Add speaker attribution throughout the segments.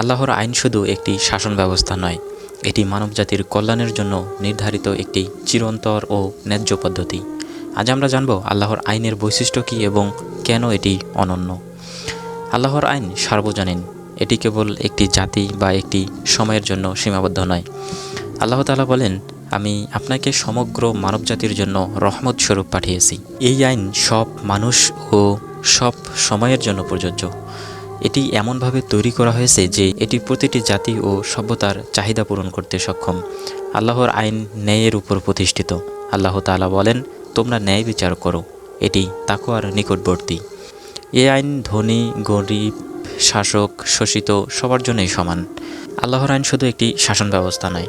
Speaker 1: আল্লাহর আইন শুধু একটি শাসন ব্যবস্থা নয়, এটি মানবজাতির কল্যাণের জন্য নির্ধারিত একটি চিরন্তর ও ন্যায্য পদ্ধতি। আজ আমরা জানব আল্লাহর আইনের বৈশিষ্ট্য কী এবং কেন এটি অনন্য। আল্লাহর আইন সার্বজনীন, এটি কেবল একটি জাতি বা একটি সময়ের জন্য সীমাবদ্ধ নয়। আল্লাহ তালা বলেন, আমি আপনাকে সমগ্র মানবজাতির জন্য রহমত স্বরূপ পাঠিয়েছি। এই আইন সব মানুষ ও সব সময়ের জন্য প্রযোজ্য। এটি এমনভাবে তৈরি করা হয়েছে যে এটি প্রতিটি জাতি ও সভ্যতার চাহিদা পূরণ করতে সক্ষম। আল্লাহর আইন ন্যায়ের উপর প্রতিষ্ঠিত। আল্লাহ তাআলা বলেন, তোমরা ন্যায় বিচার করো। এটি তাকওয়ার নিকটবর্তী। এ আইন ধনী, গরিব, শাসক, শোষিত, সবার জন্যই সমান। আল্লাহর আইন শুধু একটি শাসন ব্যবস্থা নয়,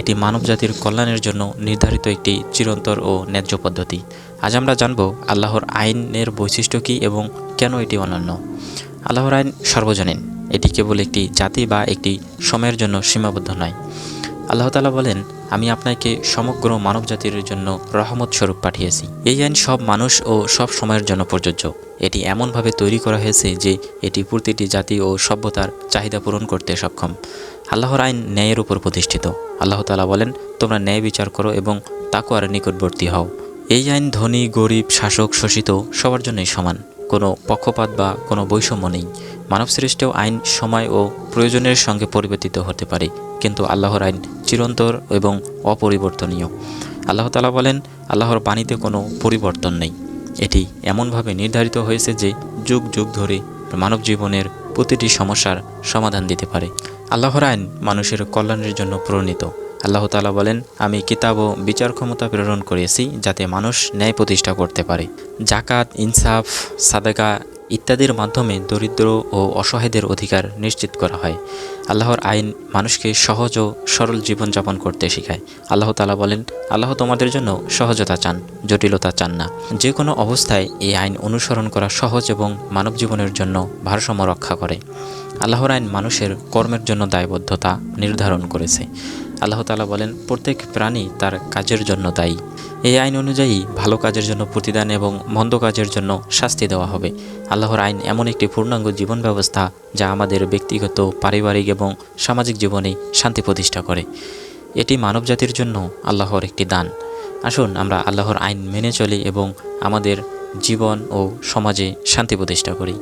Speaker 1: এটি মানবজাতির কল্যাণের জন্য নির্ধারিত একটি চিরন্তর ও ন্যায্য পদ্ধতি। আজ আমরা জানব, আল্লাহর আইনের বৈশিষ্ট্য কী এবং কেন এটি অনন্য। আল্লাহর আইন সর্বজনীন। এটি কেবল একটি জাতি বা একটি সময়ের জন্য সীমাবদ্ধ নয়। আল্লাহ তালা বলেন, আমি আপনাকে সমগ্র মানব জাতির জন্য রহমত স্বরূপ পাঠিয়েছি। এই আইন সব মানুষ ও সব সময়ের জন্য প্রযোজ্য। এটি এমনভাবে তৈরি করা হয়েছে যে এটি প্রতিটি জাতি ও সভ্যতার চাহিদা পূরণ করতে সক্ষম। আল্লাহর আইন ন্যায়ের উপর প্রতিষ্ঠিত। আল্লাহ তালা বলেন, তোমরা ন্যায় বিচার করো এবং তাকুয়ার নিকটবর্তী হও। এই আইন ধনী, গরিব, শাসক, শোষিত সবার জন্যই সমান। কোনো পক্ষপাত বা কোনো বৈষম্য নেই। মানবসৃষ্ট আইন, সময় ও প্রয়োজনের সঙ্গে পরিবর্তিত হতে পারে, কিন্তু আল্লাহর আইন চিরন্তর এবং অপরিবর্তনীয়। আল্লাহ তালা বলেন, আল্লাহর বাণীতে কোনো পরিবর্তন নেই। এটি এমনভাবে নির্ধারিত হয়েছে যে যুগ যুগ ধরে মানব জীবনের প্রতিটি সমস্যার সমাধান দিতে পারে। আল্লাহর আইন মানুষের কল্যাণের জন্য প্রণীত। আল্লাহ তালা বলেন, আমি কিতাব ও বিচার ক্ষমতা প্রেরণ করেছি যাতে মানুষ ন্যায় প্রতিষ্ঠা করতে পারে। জাকাত ইনসাফ, সাদাকা ইত্যাদির মাধ্যমে দরিদ্র ও অসহায়দের অধিকার নিশ্চিত করা হয়। আল্লাহর আইন মানুষকে সহজ ও সরল জীবনযাপন করতে শেখায়। আল্লাহ তালা বলেন, আল্লাহ তোমাদের জন্য সহজতা চান, জটিলতা চান না। যে কোনো অবস্থায় এই আইন অনুসরণ করা সহজ এবং মানব জীবনের জন্য ভারসাম্য রক্ষা করে। আল্লাহর আইন মানুষের কর্মের জন্য দায়বদ্ধতা নির্ধারণ করেছে। আল্লাহ তালা বলেন, প্রত্যেক প্রাণী তার কাজের জন্য দায়ী। এই আইন অনুযায়ী ভালো কাজের জন্য প্রতিদান এবং মন্দ কাজের জন্য শাস্তি দেওয়া হবে। আল্লাহর আইন এমন একটি পূর্ণাঙ্গ জীবন ব্যবস্থা যা আমাদের ব্যক্তিগত, পারিবারিক এবং সামাজিক জীবনে শান্তি প্রতিষ্ঠা করে। এটি মানবজাতির জন্য আল্লাহর একটি দান। আসুন, আমরা আল্লাহর আইন মেনে চলি এবং আমাদের জীবন ও সমাজে শান্তি প্রতিষ্ঠা করি।